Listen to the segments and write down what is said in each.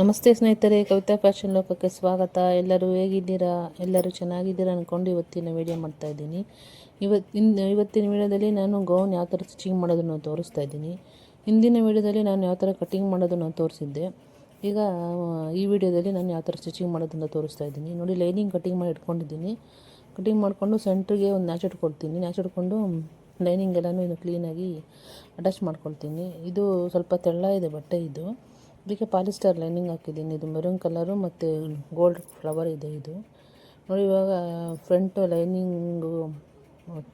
ನಮಸ್ತೆ ಸ್ನೇಹಿತರೆ, ಕವಿತಾ ಫ್ಯಾಷನ್ ಲೋಕಕ್ಕೆ ಸ್ವಾಗತ. ಎಲ್ಲರೂ ಹೇಗಿದ್ದೀರಾ? ಎಲ್ಲರೂ ಚೆನ್ನಾಗಿದ್ದೀರಾ ಅಂದ್ಕೊಂಡು ಇವತ್ತಿನ ವಿಡಿಯೋ ಮಾಡ್ತಾ ಇದ್ದೀನಿ. ಇವತ್ತಿನ ಇವತ್ತಿನ ವಿಡಿಯೋದಲ್ಲಿ ನಾನು ಗೌನ್ ಯಾವ ಥರ ಸ್ಟಿಚಿಂಗ್ ಮಾಡೋದನ್ನು ತೋರಿಸ್ತಾ ಇದ್ದೀನಿ. ಹಿಂದಿನ ವಿಡಿಯೋದಲ್ಲಿ ನಾನು ಯಾವ ಥರ ಕಟಿಂಗ್ ಮಾಡೋದನ್ನು ತೋರಿಸಿದ್ದೆ. ಈಗ ಈ ವಿಡಿಯೋದಲ್ಲಿ ನಾನು ಯಾವ ಥರ ಸ್ಟಿಚಿಂಗ್ ಮಾಡೋದನ್ನು ತೋರಿಸ್ತಾ ಇದ್ದೀನಿ. ನೋಡಿ ಲೈನಿಂಗ್ ಕಟಿಂಗ್ ಮಾಡಿ ಇಟ್ಕೊಂಡಿದ್ದೀನಿ. ಕಟಿಂಗ್ ಮಾಡಿಕೊಂಡು ಸೆಂಟ್ರಿಗೆ ಒಂದು ನ್ಯಾಚ್ ಇಟ್ಕೊಳ್ತೀನಿ ನ್ಯಾಚ್ ಇಟ್ಕೊಂಡು ಲೈನಿಂಗ್ ಎಲ್ಲನೂ ಇನ್ನು ಕ್ಲೀನಾಗಿ ಅಟ್ಯಾಚ್ ಮಾಡ್ಕೊಳ್ತೀನಿ. ಇದು ಸ್ವಲ್ಪ ತೆಳ್ಳ ಇದೆ ಬಟ್ಟೆ ಇದು. ಇದಕ್ಕೆ ಪಾಲಿಸ್ಟರ್ ಲೈನಿಂಗ್ ಹಾಕಿದ್ದೀನಿ. ಇದು ಮೆರೂನ್ ಕಲರು ಮತ್ತು ಗೋಲ್ಡ್ ಫ್ಲವರ್ ಇದೆ ಇದು. ನೋಡಿ ಇವಾಗ ಫ್ರಂಟ್ ಲೈನಿಂಗು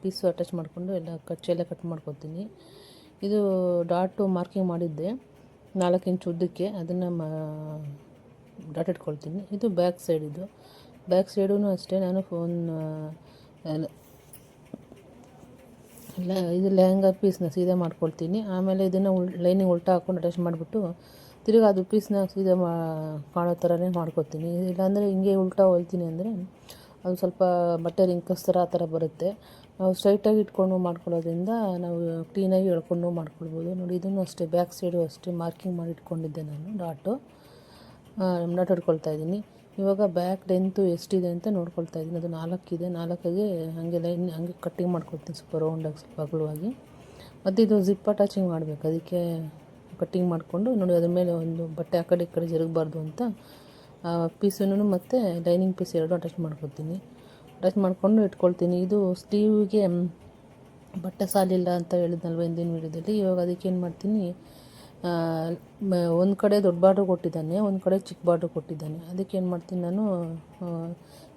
ಪೀಸು ಅಟ್ಯಾಚ್ ಮಾಡಿಕೊಂಡು ಎಲ್ಲ ಕಚ್ಚೆಲ್ಲ ಕಟ್ ಮಾಡ್ಕೊತೀನಿ. ಇದು ಡಾಟು ಮಾರ್ಕಿಂಗ್ ಮಾಡಿದ್ದೆ. ನಾಲ್ಕು ಇಂಚು ಉದ್ದಕ್ಕೆ ಅದನ್ನು ಮಾ ಡಾಟ್ ಇಟ್ಕೊಳ್ತೀನಿ. ಇದು ಬ್ಯಾಕ್ ಸೈಡ್ ಇದು. ಬ್ಯಾಕ್ ಸೈಡೂ ಅಷ್ಟೇ. ನಾನು ಫೋನ್ ಇದು ಲೆಹಂಗಾ ಪೀಸ್ನ ಸೀದಾ ಮಾಡ್ಕೊಳ್ತೀನಿ. ಆಮೇಲೆ ಇದನ್ನು ಲೈನಿಂಗ್ ಉಲ್ಟಾ ಹಾಕ್ಕೊಂಡು ಅಟ್ಯಾಚ್ ಮಾಡಿಬಿಟ್ಟು ತಿರ್ಗಿ ಅದು ಪೀಸ್ನ ಸೀದಾ ಮಾ, ಕಾಣೋ ಥರನೇ ಮಾಡ್ಕೊತೀನಿ. ಇಲ್ಲಾಂದರೆ ಹಿಂಗೆ ಉಲ್ಟಾ ಹೊಲ್ತೀನಿ ಅಂದರೆ ಅದು ಸ್ವಲ್ಪ ಬಟ್ಟೆ ರಿಂಕಸ್ ಥರ ಆ ಥರ ಬರುತ್ತೆ. ನಾವು ಸ್ಟ್ರೈಟಾಗಿ ಇಟ್ಕೊಂಡು ಮಾಡ್ಕೊಳ್ಳೋದ್ರಿಂದ ನಾವು ಕ್ಲೀನಾಗಿ ಎಳ್ಕೊಂಡು ಮಾಡ್ಕೊಳ್ಬೋದು. ನೋಡಿ, ಇದನ್ನು ಅಷ್ಟೇ ಬ್ಯಾಕ್ ಸೈಡು ಅಷ್ಟೇ ಮಾರ್ಕಿಂಗ್ ಮಾಡಿ ಇಟ್ಕೊಂಡಿದ್ದೆ ನಾನು ಡಾಟು ಡಾಟ್ ಹಿಡ್ಕೊಳ್ತಾ ಇದ್ದೀನಿ. ಇವಾಗ ಬ್ಯಾಕ್ ಲೆಂತು ಎಷ್ಟಿದೆ ಅಂತ ನೋಡ್ಕೊಳ್ತಾ ಇದ್ದೀನಿ. ಅದು ನಾಲ್ಕಿದೆ ನಾಲ್ಕಿಗೆ ಹಾಗೆ ಲೈನ್ ಹಂಗೆ ಕಟ್ಟಿಂಗ್ ಮಾಡ್ಕೊಳ್ತೀನಿ, ಸ್ವಲ್ಪ ರೌಂಡಾಗಿ ಸ್ವಲ್ಪ ಅಗಲವಾಗಿ. ಮತ್ತು ಇದು ಜಿಪ್ಪ ಟಚಿಂಗ್ ಮಾಡಬೇಕು. ಅದಕ್ಕೆ ಕಟ್ಟಿಂಗ್ ಮಾಡಿಕೊಂಡು ನೋಡಿ ಅದ್ರ ಮೇಲೆ ಒಂದು ಬಟ್ಟೆ ಆ ಕಡೆ ಈ ಕಡೆ ಜರುಗಬಾರ್ದು ಅಂತ ಪೀಸನ್ನು ಮತ್ತು ಲೈನಿಂಗ್ ಪೀಸ್ ಎರಡು ಅಟ್ಯಾಚ್ ಮಾಡ್ಕೊತೀನಿ ಅಟ್ಯಾಚ್ ಮಾಡಿಕೊಂಡು ಇಟ್ಕೊಳ್ತೀನಿ. ಇದು ಸ್ಲೀವ್ಗೆ ಬಟ್ಟೆ ಸಾಲಿಲ್ಲ ಅಂತ ಹೇಳಿದ್ನಲ್ವ ಹಿಂದಿನ ವೀಡಿಯೋದಲ್ಲಿ. ಇವಾಗ ಅದಕ್ಕೆ ಏನು ಮಾಡ್ತೀನಿ ಒಂದು ಕಡೆ ದೊಡ್ಡ ಬಾರ್ಡ್ರ್ ಕೊಟ್ಟಿದ್ದಾನೆ ಒಂದು ಕಡೆ ಚಿಕ್ಕ ಬಾರ್ಡ್ರ್ ಕೊಟ್ಟಿದ್ದಾನೆ. ಅದಕ್ಕೆ ಏನು ಮಾಡ್ತೀನಿ ನಾನು ಆ,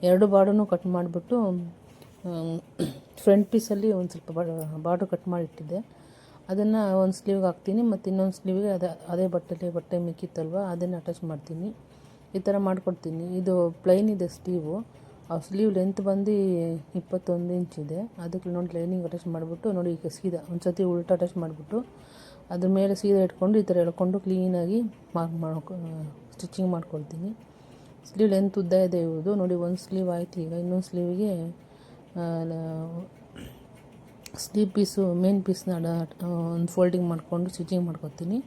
ಎರಡು ಬಾರ್ಡನ್ನು ಕಟ್ ಮಾಡಿಬಿಟ್ಟು ಫ್ರಂಟ್ ಪೀಸಲ್ಲಿ ಒಂದು ಸ್ವಲ್ಪ ಬಾರ್ಡ್ರ್ ಕಟ್ ಮಾಡಿಟ್ಟಿದ್ದೆ. ಅದನ್ನು ಒಂದು ಸ್ಲೀವ್ಗೆ ಹಾಕ್ತೀನಿ, ಮತ್ತು ಇನ್ನೊಂದು ಸ್ಲೀವ್ಗೆ ಅದೇ ಅದೇ ಬಟ್ಟೆಲಿ ಬಟ್ಟೆ ಮಿಕ್ಕಿತ್ತಲ್ವ, ಅದನ್ನು ಅಟ್ಯಾಚ್ ಮಾಡ್ತೀನಿ. ಈ ಥರ ಮಾಡಿಕೊಡ್ತೀನಿ. ಇದು ಪ್ಲೈನ್ ಇದೆ ಸ್ಲೀವು ಆ ಸ್ಲೀವ್ ಲೆಂತ್ ಬಂದು ಇಪ್ಪತ್ತೊಂದು ಇಂಚ್ ಇದೆ. ಅದಕ್ಕೆ ನೋಡಿ ಲೈನಿಂಗ್ ಅಟ್ಯಾಚ್ ಮಾಡಿಬಿಟ್ಟು, ನೋಡಿ ಈಗ ಸೀದಾ ಒಂದು ಸತಿ ಉಲ್ಟ ಅಟ್ಯಾಚ್ ಮಾಡಿಬಿಟ್ಟು, ಅದ್ರ ಮೇಲೆ ಸೀದಾ ಇಟ್ಕೊಂಡು ಈ ಥರ ಎಳ್ಕೊಂಡು ಕ್ಲೀನಾಗಿ ಮಾರ್ಕ್ ಮಾಡ್ಕೊ ಸ್ಟಿಚಿಂಗ್ ಮಾಡ್ಕೊಳ್ತೀನಿ. ಸ್ಲೀವ್ ಲೆಂತ್ ಉದ್ದ ಇದೆ ಇವುದು ನೋಡಿ ಒಂದು ಸ್ಲೀವ್ ಆಯ್ತು ಈಗ, ಇನ್ನೊಂದು ಸ್ಲೀವಿಗೆ ಸ್ಲೀವ್ ಪೀಸು, ಮೇನ್ ಪೀಸ್ನ ಒಂದು ಫೋಲ್ಡಿಂಗ್ ಮಾಡಿಕೊಂಡು ಸ್ಟಿಚಿಂಗ್ ಮಾಡ್ಕೊತೀನಿ.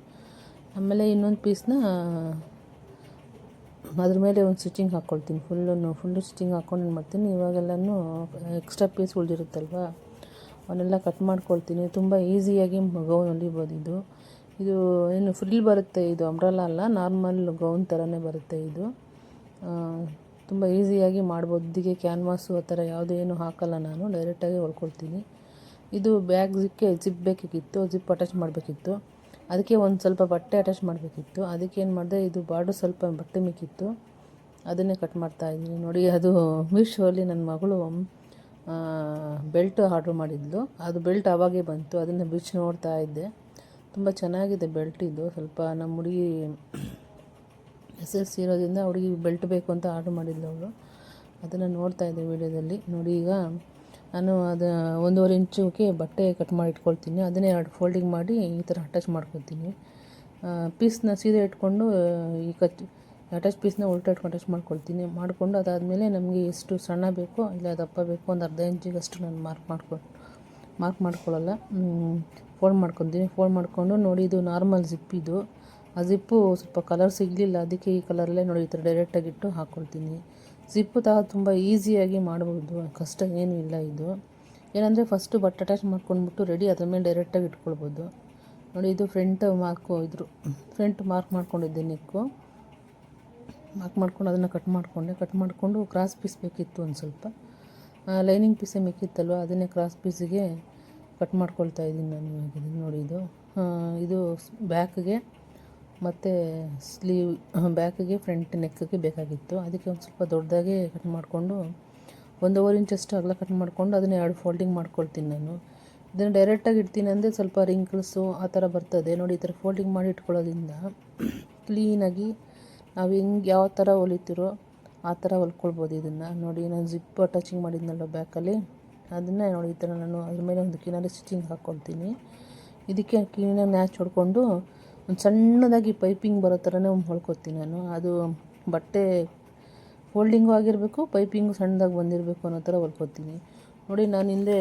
ಆಮೇಲೆ ಇನ್ನೊಂದು ಪೀಸ್ನ, ಅದ್ರ ಮೇಲೆ ಒಂದು ಸ್ಟಿಚಿಂಗ್ ಹಾಕ್ಕೊಳ್ತೀನಿ. ಫುಲ್ಲು ಫುಲ್ಲು ಸ್ಟಿಚಿಂಗ್ ಹಾಕ್ಕೊಂಡು ಏನು ಮಾಡ್ತೀನಿ, ಇವಾಗೆಲ್ಲನೂ ಎಕ್ಸ್ಟ್ರಾ ಪೀಸ್ ಉಳಿದಿರುತ್ತಲ್ವ, ಅವನ್ನೆಲ್ಲ ಕಟ್ ಮಾಡ್ಕೊಳ್ತೀನಿ. ತುಂಬ ಈಸಿಯಾಗಿ ಗೌನ್ ಹೊಲಿಬೋದು ಇದು. ಇದು ಏನು ಫ್ರಿಲ್ ಬರುತ್ತೆ, ಇದು ಅಂಬ್ರಲ್ಲ ಅಲ್ಲ, ನಾರ್ಮಲ್ ಗೌನ್ ಥರನೇ ಬರುತ್ತೆ ಇದು. ತುಂಬ ಈಸಿಯಾಗಿ ಮಾಡ್ಬೋದು. ಇದಕ್ಕೆ ಕ್ಯಾನ್ವಾಸು ಆ ಥರ ಯಾವುದೇ ಏನು ಹಾಕಲ್ಲ ನಾನು, ಡೈರೆಕ್ಟಾಗಿ ಹೊಲ್ಕೊಳ್ತೀನಿ. ಇದು ಬ್ಯಾಗ್ ಜಿಪ್ಗೆ ಜಿಪ್ ಬೇಕಿತ್ತು ಜಿಪ್ ಅಟ್ಯಾಚ್ ಮಾಡಬೇಕಿತ್ತು. ಅದಕ್ಕೆ ಒಂದು ಸ್ವಲ್ಪ ಬಟ್ಟೆ ಅಟ್ಯಾಚ್ ಮಾಡಬೇಕಿತ್ತು. ಅದಕ್ಕೆ ಏನು ಮಾಡಿದೆ, ಇದು ಬಾರ್ಡ್ರ್ ಸ್ವಲ್ಪ ಬಟ್ಟೆ ಮಿಕ್ಕಿತ್ತು. ಅದನ್ನೇ ಕಟ್ ಮಾಡ್ತಾ ಇದ್ದೀನಿ. ನೋಡಿ, ಅದು ಮೀಶೋಲಿ ನನ್ನ ಮಗಳು ಬೆಲ್ಟ್ ಆರ್ಡ್ರ್ ಮಾಡಿದ್ಲು. ಅದು ಬೆಲ್ಟ್ ಆವಾಗೇ ಬಂತು. ಅದನ್ನು ಬಿಚ್ಚಿ ನೋಡ್ತಾ ಇದ್ದೆ. ತುಂಬ ಚೆನ್ನಾಗಿದೆ ಬೆಲ್ಟ್ ಇದು. ಸ್ವಲ್ಪ ನಮ್ಮ ಹುಡುಗಿ ಎಸ್ ಎಸ್ ಇರೋದ್ರಿಂದ ಹುಡುಗಿ ಬೆಲ್ಟ್ ಬೇಕು ಅಂತ ಆರ್ಡ್ರ್ ಮಾಡಿದ್ಲು ಅವಳು. ಅದನ್ನು ನೋಡ್ತಾ ಇದ್ದೆ ವೀಡಿಯೋದಲ್ಲಿ ನೋಡಿ ಈಗ ನಾನು ಅದು ಒಂದೂವರೆ ಇಂಚುಗೆ ಬಟ್ಟೆ ಕಟ್ ಮಾಡಿ ಇಟ್ಕೊಳ್ತೀನಿ ಅದನ್ನೇ ಎರಡು ಫೋಲ್ಡಿಂಗ್ ಮಾಡಿ ಈ ಥರ ಅಟ್ಯಾಚ್ ಮಾಡ್ಕೊತೀನಿ ಪೀಸ್ನ ಸೀದಾ ಇಟ್ಕೊಂಡು ಈ ಕಚ್ ಅಟ್ಯಾಚ್ ಪೀಸ್ನ ಉಲ್ಟಾ ಇಟ್ಕೊಂಡು ಅಟ್ಯಾಚ್ ಮಾಡ್ಕೊಳ್ತೀನಿ. ಮಾಡಿಕೊಂಡು ಅದಾದಮೇಲೆ ನಮಗೆ ಎಷ್ಟು ಸಣ್ಣ ಬೇಕೋ, ಇಲ್ಲ ದಪ್ಪ ಬೇಕೋ ಒಂದು ಅರ್ಧ ಇಂಚಿಗಷ್ಟು ನಾನು ಮಾರ್ಕ್ ಮಾಡ್ಕೊಂಡು ಮಾರ್ಕ್ ಮಾಡ್ಕೊಳ್ಳಲ್ಲ. ಫೋಲ್ಡ್ ಮಾಡ್ಕೊತೀನಿ. ಫೋಲ್ಡ್ ಮಾಡಿಕೊಂಡು ನೋಡಿ ಇದು ನಾರ್ಮಲ್ ಇದು. ಆ ಜಿಪ್ಪು ಸ್ವಲ್ಪ ಕಲರ್ ಸಿಗಲಿಲ್ಲ. ಅದಕ್ಕೆ ಈ ಕಲರಲ್ಲೇ ನೋಡಿ ಈ ಥರ ಡೈರೆಕ್ಟಾಗಿಟ್ಟು ಹಾಕ್ಕೊಳ್ತೀನಿ ಜಿಪ್ಪು ತಹ ತುಂಬ ಈಸಿಯಾಗಿ ಮಾಡ್ಬೋದು. ಕಷ್ಟ ಏನೂ ಇಲ್ಲ ಇದು. ಏನಂದರೆ ಫಸ್ಟು ಬಟ್ ಅಟ್ಯಾಚ್ ಮಾಡ್ಕೊಂಡ್ಬಿಟ್ಟು ರೆಡಿ ಅದ್ರ ಮೇಲೆ ಡೈರೆಕ್ಟಾಗಿ ಇಟ್ಕೊಳ್ಬೋದು. ನೋಡಿ ಇದು ಫ್ರಂಟ್ ಮಾರ್ಕು ಇದ್ರು. ಫ್ರಂಟ್ ಮಾರ್ಕ್ ಮಾಡ್ಕೊಂಡಿದ್ದೆ ನೆಕ್ಕು ಮಾರ್ಕ್ ಮಾಡ್ಕೊಂಡು ಅದನ್ನು ಕಟ್ ಮಾಡಿಕೊಂಡೆ. ಕಟ್ ಮಾಡಿಕೊಂಡು ಕ್ರಾಸ್ ಪೀಸ್ ಬೇಕಿತ್ತು ಒಂದು ಸ್ವಲ್ಪ. ಲೈನಿಂಗ್ ಪೀಸೇ ಬೇಕಿತ್ತಲ್ವ? ಅದನ್ನೇ ಕ್ರಾಸ್ ಪೀಸಿಗೆ ಕಟ್ ಮಾಡ್ಕೊಳ್ತಾ ಇದ್ದೀನಿ ನಾನು ಇವಾಗ. ನೋಡಿ ಇದು. ಇದು ಬ್ಯಾಕ್ಗೆ ಮತ್ತು ಸ್ಲೀವ್ ಬ್ಯಾಕಿಗೆ ಫ್ರಂಟ್ ನೆಕ್ಕಿಗೆ ಬೇಕಾಗಿತ್ತು. ಅದಕ್ಕೆ ಒಂದು ಸ್ವಲ್ಪ ದೊಡ್ಡದಾಗೆ ಕಟ್ ಮಾಡಿಕೊಂಡು, ಒಂದೂವರೆ ಇಂಚಷ್ಟು ಅಗಲ ಕಟ್ ಮಾಡಿಕೊಂಡು ಅದನ್ನ ಎರಡು ಫೋಲ್ಡಿಂಗ್ ಮಾಡ್ಕೊಳ್ತೀನಿ ನಾನು. ಇದನ್ನು ಡೈರೆಕ್ಟಾಗಿ ಇಡ್ತೀನಿ ಅಂದರೆ ಸ್ವಲ್ಪ ರಿಂಕಲ್ಸು ಆ ಥರ ಬರ್ತದೆ. ನೋಡಿ, ಈ ಥರ ಫೋಲ್ಡಿಂಗ್ ಮಾಡಿ ಇಟ್ಕೊಳ್ಳೋದ್ರಿಂದ ಕ್ಲೀನಾಗಿ ನಾವು ಹೆಂಗೆ ಯಾವ ಥರ ಹೊಲಿತೀರೋ ಆ ಥರ ಹೊಲ್ಕೊಳ್ಬೋದು ಇದನ್ನು. ನೋಡಿ, ನಾನು ಜಿಪ್ ಟಚಿಂಗ್ ಮಾಡಿದ್ನಲ್ಲ ಬ್ಯಾಕಲ್ಲಿ. ಅದನ್ನು ನೋಡಿ, ಈ ಥರ ನಾನು ಅದ್ರ ಮೇಲೆ ಒಂದು ಕಿನಾರಿ ಸ್ಟಿಚಿಂಗ್ ಹಾಕ್ಕೊಳ್ತೀನಿ ಇದಕ್ಕೆ ಕ್ಲೀನಾಗಿ ಮ್ಯಾಚ್ ಹೊಡ್ಕೊಂಡು ಒಂದು ಸಣ್ಣದಾಗಿ ಪೈಪಿಂಗ್ ಬರೋ ಥರನೇ ಹೊಲ್ಕೊತೀನಿ ನಾನು. ಅದು ಬಟ್ಟೆ ಹೋಲ್ಡಿಂಗು ಆಗಿರಬೇಕು, ಪೈಪಿಂಗು ಸಣ್ಣದಾಗಿ ಬಂದಿರಬೇಕು ಅನ್ನೋ ಥರ ಹೊಲ್ಕೊತೀನಿ ನೋಡಿ, ನಾನು ಹಿಂದೆ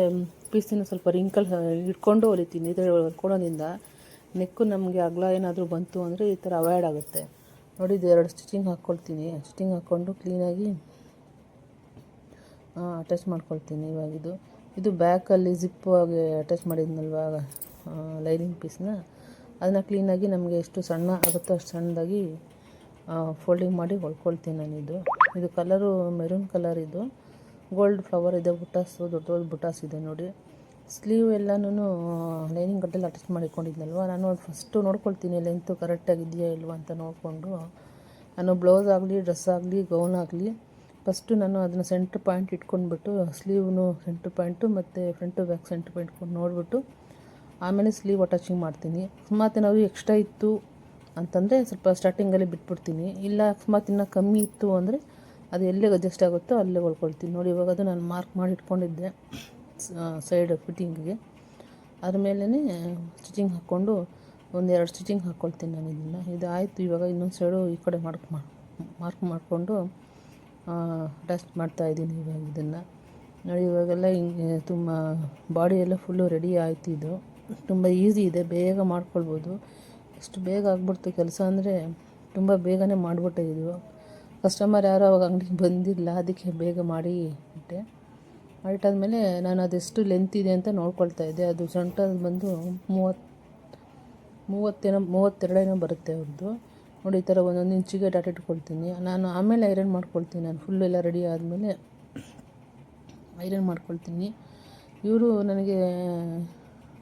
ಪೀಸಿನ ಸ್ವಲ್ಪ ರಿಂಕಲ್ ಇಟ್ಕೊಂಡು ಹೊಲಿತೀನಿ ಈ ಥರ ನೆಕ್ಕು ನಮಗೆ ಅಗಲ ಏನಾದರೂ ಬಂತು ಅಂದರೆ ಈ ಥರ ಅವಾಯ್ಡ್ ಆಗುತ್ತೆ. ನೋಡಿ, ಇದು ಎರಡು ಸ್ಟಿಚಿಂಗ್ ಹಾಕ್ಕೊಳ್ತೀನಿ. ಸ್ಟಿಚಿಂಗ್ ಹಾಕ್ಕೊಂಡು ಕ್ಲೀನಾಗಿ ಅಟ್ಯಾಚ್ ಮಾಡ್ಕೊಳ್ತೀನಿ ಇವಾಗಿದು ಇದು. ಇದು ಬ್ಯಾಕಲ್ಲಿ ಜಿಪ್ ಆಗಿ ಅಟ್ಯಾಚ್ ಮಾಡಿದ್ನಲ್ವ ಲೈನಿಂಗ್ ಪೀಸ್ನ ಅದನ್ನು ಕ್ಲೀನಾಗಿ ನಮಗೆ ಎಷ್ಟು ಸಣ್ಣ ಆಗುತ್ತೋ ಅಷ್ಟು ಸಣ್ಣದಾಗಿ ಫೋಲ್ಡಿಂಗ್ ಮಾಡಿ ಹೊಲ್ಕೊಳ್ತೀನಿ ನಾನು ಇದು. ಇದು ಕಲರು ಮೆರೂನ್ ಕಲರ್ ಇದು. ಗೋಲ್ಡ್ ಫ್ಲವರ್ ಇದೆ ಬುಟಾಸು ದೊಡ್ಡ ದೊಡ್ಡ ಬುಟಾಸ್ ಇದೆ ನೋಡಿ. ಸ್ಲೀವ್ ಎಲ್ಲನೂ ಲೈನಿಂಗ್ ಗಡ್ಡೆಲ್ಲ ಅಟ್ಯಾಚ್ ಮಾಡಿಕೊಂಡಿದ್ನಲ್ವ? ನಾನು ಅದು ಫಸ್ಟು ನೋಡ್ಕೊಳ್ತೀನಿ ಲೆಂತು ಕರೆಕ್ಟಾಗಿದೆಯಾ ಇಲ್ವಾ ಅಂತ ನೋಡಿಕೊಂಡು. ನಾನು ಬ್ಲೌಸ್ ಆಗಲಿ ಡ್ರೆಸ್ ಆಗಲಿ ಗೌನ್ ಆಗಲಿ ಫಸ್ಟು ನಾನು ಅದನ್ನು ಸೆಂಟ್ರ್ ಪಾಯಿಂಟ್ ಇಟ್ಕೊಂಡ್ಬಿಟ್ಟು ಸ್ಲೀವ್ನು ಸೆಂಟ್ರ್ ಪಾಯಿಂಟು ಮತ್ತು ಫ್ರಂಟು ಬ್ಯಾಕ್ ಸೆಂಟ್ರ್ ಪಾಯಿಂಟ್ ಇಟ್ಕೊಂಡು ನೋಡಿಬಿಟ್ಟು ಆಮೇಲೆ ಸ್ಲೀವ್ ಅಟ್ಯಾಚಿಂಗ್ ಮಾಡ್ತೀನಿ. ಅಕಸ್ಮಾತ್ ಏನಾದ್ರು ಎಕ್ಸ್ಟ್ರಾ ಇತ್ತು ಅಂತಂದರೆ ಸ್ವಲ್ಪ ಸ್ಟಾರ್ಟಿಂಗಲ್ಲಿ ಬಿಟ್ಬಿಡ್ತೀನಿ. ಇಲ್ಲ ಅಕಸ್ಮಾತ್ ಇನ್ನೂ ಕಮ್ಮಿ ಇತ್ತು ಅಂದರೆ ಅದು ಎಲ್ಲಿಗೆ ಅಡ್ಜಸ್ಟ್ ಆಗುತ್ತೋ ಅಲ್ಲೇ ಹೊಲ್ಕೊಳ್ತೀನಿ. ನೋಡಿ, ಇವಾಗ ಅದು ನಾನು ಮಾರ್ಕ್ ಮಾಡಿ ಇಟ್ಕೊಂಡಿದ್ದೆ ಸೈಡ್ ಫಿಟ್ಟಿಂಗಿಗೆ ಅದ್ರ ಮೇಲೇ ಸ್ಟಿಚಿಂಗ್ ಹಾಕ್ಕೊಂಡು ಒಂದೆರಡು ಸ್ಟಿಚಿಂಗ್ ಹಾಕ್ಕೊಳ್ತೀನಿ ನಾನು ಇದನ್ನು. ಇದು ಆಯಿತು ಇವಾಗ ಇನ್ನೊಂದು ಸೈಡು ಈ ಕಡೆ ಮಾರ್ಕ್ ಮಾರ್ಕ್ ಮಾಡಿಕೊಂಡು ಅಟ್ಯಾಚ್ ಮಾಡ್ತಾಯಿದ್ದೀನಿ ಇವಾಗ ಇದನ್ನು. ನೋಡಿ, ಇವಾಗೆಲ್ಲ ಹಿಂಗೆ ತುಂಬ ಬಾಡಿ ಎಲ್ಲ ಫುಲ್ಲು ರೆಡಿ ಆಯ್ತು ಇದು. ತುಂಬ ಈಸಿ ಇದೆ, ಬೇಗ ಮಾಡ್ಕೊಳ್ಬೋದು. ಎಷ್ಟು ಬೇಗ ಆಗ್ಬಿಡ್ತು ಕೆಲಸ ಅಂದರೆ ತುಂಬ ಬೇಗನೆ ಮಾಡಿಬಿಟ್ಟಿದ್ವು ಕಸ್ಟಮರ್ ಯಾರು ಅವಾಗ ಅಂಗಡಿಗೆ ಬಂದಿಲ್ಲ, ಅದಕ್ಕೆ ಬೇಗ ಮಾಡಿ ಬಿಟ್ಟೆ ಮಾಡಿಟ್ಟಾದಮೇಲೆ ನಾನು ಅದೆಷ್ಟು ಲೆಂತ್ ಇದೆ ಅಂತ ನೋಡ್ಕೊಳ್ತಾ ಇದ್ದೆ. ಅದು ಸೊಂಟದ ಬಂದು ಮೂವತ್ತು, ಮೂವತ್ತೇನೋ, ಮೂವತ್ತೆರಡೇನೋ ಬರುತ್ತೆ ಅವ್ರದ್ದು ನೋಡಿ, ಈ ಥರ ಒಂದೊಂದು ಇಂಚಿಗೆ ಡಾಟ್ ಇಟ್ಕೊಳ್ತೀನಿ. ನಾನು ಆಮೇಲೆ ಐರನ್ ಮಾಡ್ಕೊಳ್ತೀನಿ ನಾನು. ಫುಲ್ ಎಲ್ಲ ರೆಡಿ ಆದಮೇಲೆ ಐರನ್ ಮಾಡ್ಕೊಳ್ತೀನಿ. ಇವರು ನನಗೆ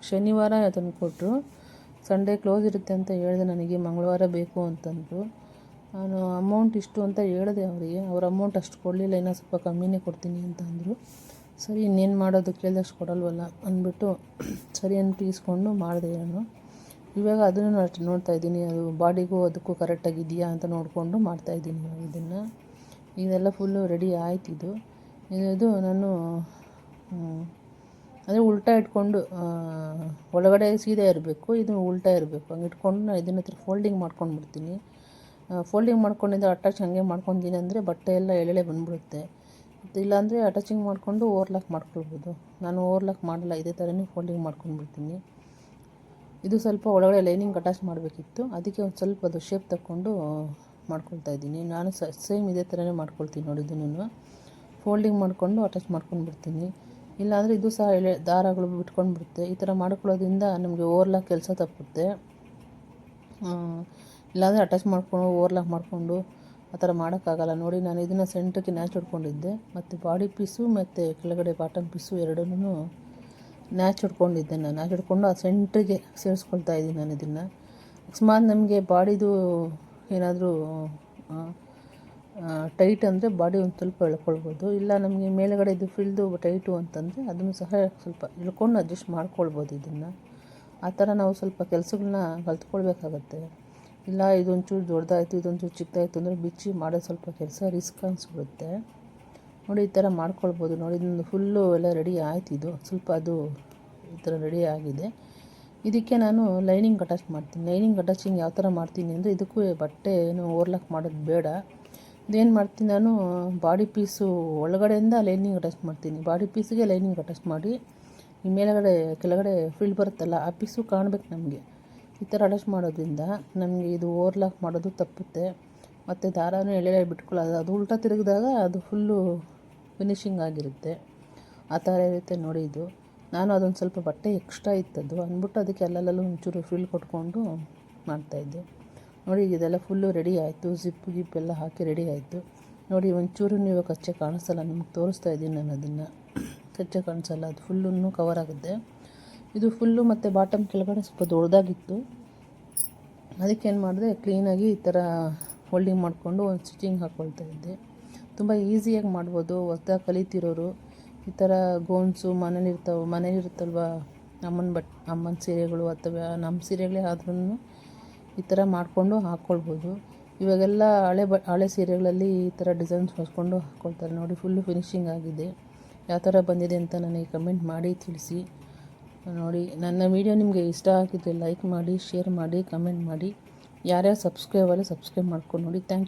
ಶನಿವಾರ ಅದನ್ನು ಕೊಟ್ಟರು. ಸಂಡೇ ಕ್ಲೋಸ್ ಇರುತ್ತೆ ಅಂತ ಹೇಳಿದೆ, ನನಗೆ ಮಂಗಳವಾರ ಬೇಕು ಅಂತಂದರು. ನಾನು ಅಮೌಂಟ್ ಇಷ್ಟು ಅಂತ ಹೇಳಿದೆ ಅವರಿಗೆ. ಅವ್ರ ಅಮೌಂಟ್ ಅಷ್ಟು ಕೊಡಲಿಲ್ಲ, ಇನ್ನೂ ಸ್ವಲ್ಪ ಕಮ್ಮಿನೇ ಕೊಡ್ತೀನಿ ಅಂತ ಅಂದರು ಸರಿ, ಇನ್ನೇನು ಮಾಡೋದು ಕೇಳಿದಷ್ಟು ಕೊಡಲ್ವಲ್ಲ ಅಂದ್ಬಿಟ್ಟು ಸರಿ ಅಂತ ಇಸ್ಕೊಂಡು ಮಾಡಿದೆ ನಾನು. ಇವಾಗ ಅದನ್ನು ಅಷ್ಟು ನೋಡ್ತಾ ಇದ್ದೀನಿ, ಅದು ಬಾಡಿಗೂ ಅದಕ್ಕೂ ಕರೆಕ್ಟಾಗಿದೆಯಾ ಅಂತ ನೋಡಿಕೊಂಡು ಮಾಡ್ತಾಯಿದ್ದೀನಿ ನಾನು ಇದನ್ನು. ಇದೆಲ್ಲ ಫುಲ್ಲು ರೆಡಿ ಆಯ್ತು ಇದು. ಇದು ನಾನು ಅಂದರೆ ಉಲ್ಟಾ ಇಟ್ಕೊಂಡು ಒಳಗಡೆ ಸೀದಾ ಇರಬೇಕು, ಇದು ಉಲ್ಟಾ ಇರಬೇಕು. ಹಂಗೆ ಇಟ್ಕೊಂಡು ನಾನು ಇದನ್ನ ಹತ್ರ ಫೋಲ್ಡಿಂಗ್ ಮಾಡ್ಕೊಂಡು ಬಿಡ್ತೀನಿ. ಫೋಲ್ಡಿಂಗ್ ಮಾಡ್ಕೊಂಡಿದ್ದು ಅಟ್ಯಾಚ್ ಹಾಗೆ ಮಾಡ್ಕೊಂಡಿದ್ದೀನಿ ಅಂದರೆ ಬಟ್ಟೆ ಎಲ್ಲ ಎಳೆಳೆ ಬಂದ್ಬಿಡುತ್ತೆ. ಇಲ್ಲಾಂದರೆ ಅಟ್ಯಾಚಿಂಗ್ ಮಾಡಿಕೊಂಡು ಓವರ್ಲಾಕ್ ಮಾಡ್ಕೊಳ್ಬೋದು. ನಾನು ಓವರ್ಲಾಕ್ ಮಾಡಲ್ಲ, ಇದೇ ಥರನೇ ಫೋಲ್ಡಿಂಗ್ ಮಾಡ್ಕೊಂಡ್ಬಿಡ್ತೀನಿ ಇದು ಸ್ವಲ್ಪ ಒಳಗಡೆ ಲೈನಿಂಗ್ ಅಟ್ಯಾಚ್ ಮಾಡಬೇಕಿತ್ತು. ಅದಕ್ಕೆ ಒಂದು ಸ್ವಲ್ಪ ಅದು ಶೇಪ್ ತಗೊಂಡು ಮಾಡ್ಕೊಳ್ತಾ ಇದ್ದೀನಿ. ನಾನು ಸೇಮ್ ಇದೇ ಥರನೇ ಮಾಡ್ಕೊಳ್ತೀನಿ ನೋಡಿ ಇದನ್ನು ಫೋಲ್ಡಿಂಗ್ ಮಾಡಿಕೊಂಡು ಅಟ್ಯಾಚ್ ಮಾಡ್ಕೊಂಡು ಬಿಡ್ತೀನಿ. ಇಲ್ಲಾಂದರೆ ಇದು ಸಹ ಎಳೆ ದಾರಗಳು ಬಿಟ್ಕೊಂಡು ಬಿಡುತ್ತೆ ಈ ಥರ ಮಾಡ್ಕೊಳ್ಳೋದ್ರಿಂದ ನಮಗೆ ಓವರ್ಲಾಕ್ ಕೆಲಸ ತಪ್ಪುತ್ತೆ ಇಲ್ಲಾಂದರೆ ಅಟ್ಯಾಚ್ ಮಾಡಿಕೊಂಡು ಓವರ್ಲಾಕ್ ಮಾಡಿಕೊಂಡು ಆ ಥರ ಮಾಡೋಕ್ಕಾಗಲ್ಲ. ನೋಡಿ, ನಾನು ಇದನ್ನು ಸೆಂಟ್ರಿಗೆ ನ್ಯಾಚ್ ಹೊಡ್ಕೊಂಡಿದ್ದೆ. ಮತ್ತು ಬಾಡಿ ಪೀಸು ಮತ್ತು ಕೆಳಗಡೆ ಬಾಟಮ್ ಪೀಸು ಎರಡನ್ನೂ ನ್ಯಾಚ್ ಹೊಡ್ಕೊಂಡಿದ್ದೆ ನಾನು. ನ್ಯಾಚ್ ಹೊಡ್ಕೊಂಡು ಆ ಸೆಂಟ್ರಿಗೆ ಸೇರಿಸ್ಕೊಳ್ತಾ ಇದ್ದೀನಿ ನಾನು ಇದನ್ನು. ಅಕಸ್ಮಾತ್ ನಮಗೆ ಬಾಡಿದು ಏನಾದರೂ ಟೈಟ್ ಅಂದರೆ ಬಾಡಿ ಒಂದು ಸ್ವಲ್ಪ ಎಳ್ಕೊಳ್ಬೋದು. ಇಲ್ಲ ನಮಗೆ ಮೇಲುಗಡೆ ಇದು ಫಿಲ್ದು ಟೈಟು ಅಂತಂದರೆ ಅದನ್ನು ಸಹ ಸ್ವಲ್ಪ ಇಳ್ಕೊಂಡು ಅಡ್ಜಸ್ಟ್ ಮಾಡ್ಕೊಳ್ಬೋದು ಇದನ್ನು. ಆ ಥರ ನಾವು ಸ್ವಲ್ಪ ಕೆಲಸಗಳನ್ನ ಕಲ್ತ್ಕೊಳ್ಬೇಕಾಗತ್ತೆ. ಇಲ್ಲ ಇದೊಂಚೂರು ದೊಡ್ಡದಾಯಿತು, ಇದೊಂಚೂರು ಚಿಕ್ಕದಾಯಿತು ಅಂದರೆ ಬಿಚ್ಚಿ ಮಾಡೋ ಸ್ವಲ್ಪ ಕೆಲಸ ರಿಸ್ಕ್ ಅನಿಸ್ಬಿಡುತ್ತೆ. ನೋಡಿ ಈ ಥರ ಮಾಡ್ಕೊಳ್ಬೋದು. ನೋಡಿ ಇದನ್ನು ಫುಲ್ಲು ಎಲ್ಲ ರೆಡಿ ಆಯ್ತು ಇದು. ಸ್ವಲ್ಪ ಅದು ಈ ಥರ ರೆಡಿ ಆಗಿದೆ. ಇದಕ್ಕೆ ನಾನು ಲೈನಿಂಗ್ ಅಟ್ಯಾಚ್ ಮಾಡ್ತೀನಿ. ಲೈನಿಂಗ್ ಅಟ್ಯಾಚಿಂಗ್ ಯಾವ ಥರ ಮಾಡ್ತೀನಿ ಅಂದರೆ ಇದಕ್ಕೂ ಬಟ್ಟೆ ಏನು ಓವರ್ಲಾಕ್ ಮಾಡೋದು ಬೇಡ. ಇದೇನು ಮಾಡ್ತೀನಿ ನಾನು ಬಾಡಿ ಪೀಸು ಒಳಗಡೆಯಿಂದ ಲೈನಿಂಗ್ ಅಟ್ಯಾಚ್ ಮಾಡ್ತೀನಿ. ಬಾಡಿ ಪೀಸಿಗೆ ಲೈನಿಂಗ್ ಅಟ್ಯಾಚ್ ಮಾಡಿ, ಈ ಮೇಲುಗಡೆ, ಕೆಳಗಡೆ ಫೀಲ್ಡ್ ಬರುತ್ತಲ್ಲ, ಆ ಪೀಸು ಕಾಣಬೇಕು ನಮಗೆ. ಈ ಥರ ಅಟ್ಯಾಚ್ ಮಾಡೋದ್ರಿಂದ ನಮಗೆ ಇದು ಓವರ್ಲಾಕ್ ಮಾಡೋದು ತಪ್ಪುತ್ತೆ. ಮತ್ತು ದಾರನೂ ಎಳೆ ಬಿಟ್ಕೊಳ್ಳೋದು, ಅದು ಉಲ್ಟಾ ತಿರುಗಿದಾಗ ಅದು ಫುಲ್ಲು ಫಿನಿಶಿಂಗ್ ಆಗಿರುತ್ತೆ. ಆ ಥರ ಇರುತ್ತೆ ನೋಡಿ ಇದು. ನಾನು ಅದೊಂದು ಸ್ವಲ್ಪ ಬಟ್ಟೆ ಎಕ್ಸ್ಟ್ರಾ ಇತ್ತದು ಅಂದ್ಬಿಟ್ಟು ಅದಕ್ಕೆ ಅಲ್ಲಲ್ಲೂ ಒಂಚೂರು ಫಿಲ್ ಕೊಟ್ಕೊಂಡು ಮಾಡ್ತಾಯಿದ್ದೆ ನೋಡಿ, ಇದೆಲ್ಲ ಫುಲ್ಲು ರೆಡಿ ಆಯಿತು. ಜಿಪ್ ಗಿಪ್ ಎಲ್ಲ ಹಾಕಿ ರೆಡಿ ಆಯಿತು. ನೋಡಿ, ಒಂಚೂರು ನೀವು ಕಚ್ಚೆ ಕಾಣಿಸಲ್ಲ. ನಿಮ್ಗೆ ತೋರಿಸ್ತಾ ಇದ್ದೀನಿ ನಾನು ಅದನ್ನು. ಕಚ್ಚೆ ಕಾಣಿಸಲ್ಲ. ಅದು ಫುಲ್ಲು ಕವರ್ ಆಗುತ್ತೆ. ಇದು ಫುಲ್ಲು ಮತ್ತು ಬಾಟಮ್ ಕೆಳಗಡೆ ಸ್ವಲ್ಪ ದೊಡ್ಡದಾಗಿತ್ತು. ಅದಕ್ಕೇನು ಮಾಡಿದೆ? ಕ್ಲೀನಾಗಿ ಈ ಥರ ಹೋಲ್ಡಿಂಗ್ ಮಾಡಿಕೊಂಡು ಒಂದು ಸ್ಟಿಚಿಂಗ್ ಹಾಕ್ಕೊಳ್ತಾ ಇದ್ದೆ. ತುಂಬ ಈಸಿಯಾಗಿ ಮಾಡ್ಬೋದು. ಹೊಸ್ದಾಗಿ ಕಲಿತಿರೋರು. ಈ ಥರ ಗೋನ್ಸು, ಮನೇಲಿರ್ತಾವೆ, ಮನೇಲಿರುತ್ತಲ್ವ? ಅಮ್ಮನ ಬಟ್, ಅಮ್ಮನ ಸೀರೆಗಳು ಅಥವಾ ನಮ್ಮ ಸೀರೆಗಳೇ ಆದ್ರೂ ಈ ಥರ ಮಾಡಿಕೊಂಡು ಹಾಕ್ಕೊಳ್ಬೋದು ಇವಾಗೆಲ್ಲ ಹಳೆ ಬ, ಹಳೆ ಸೀರೆಗಳಲ್ಲಿ ಈ ಥರ ಡಿಸೈನ್ಸ್ ಹೊಸ್ಕೊಂಡು ಹಾಕ್ಕೊಳ್ತಾರೆ ನೋಡಿ ಫುಲ್ಲು ಫಿನಿಶಿಂಗ್ ಆಗಿದೆ. ಯಾವ ಥರ ಬಂದಿದೆ ಅಂತ ನನಗೆ ಕಮೆಂಟ್ ಮಾಡಿ ತಿಳಿಸಿ. ನೋಡಿ, ನನ್ನ ವೀಡಿಯೋ ನಿಮಗೆ ಇಷ್ಟ ಆಗಿದ್ದರೆ ಲೈಕ್ ಮಾಡಿ ಶೇರ್ ಮಾಡಿ ಕಮೆಂಟ್ ಮಾಡಿ. ಯಾರ್ಯಾರು ಸಬ್ಸ್ಕ್ರೈಬ್ ಅಲ್ಲ ಸಬ್ಸ್ಕ್ರೈಬ್ ಮಾಡ್ಕೊಂಡು ನೋಡಿ. Thank you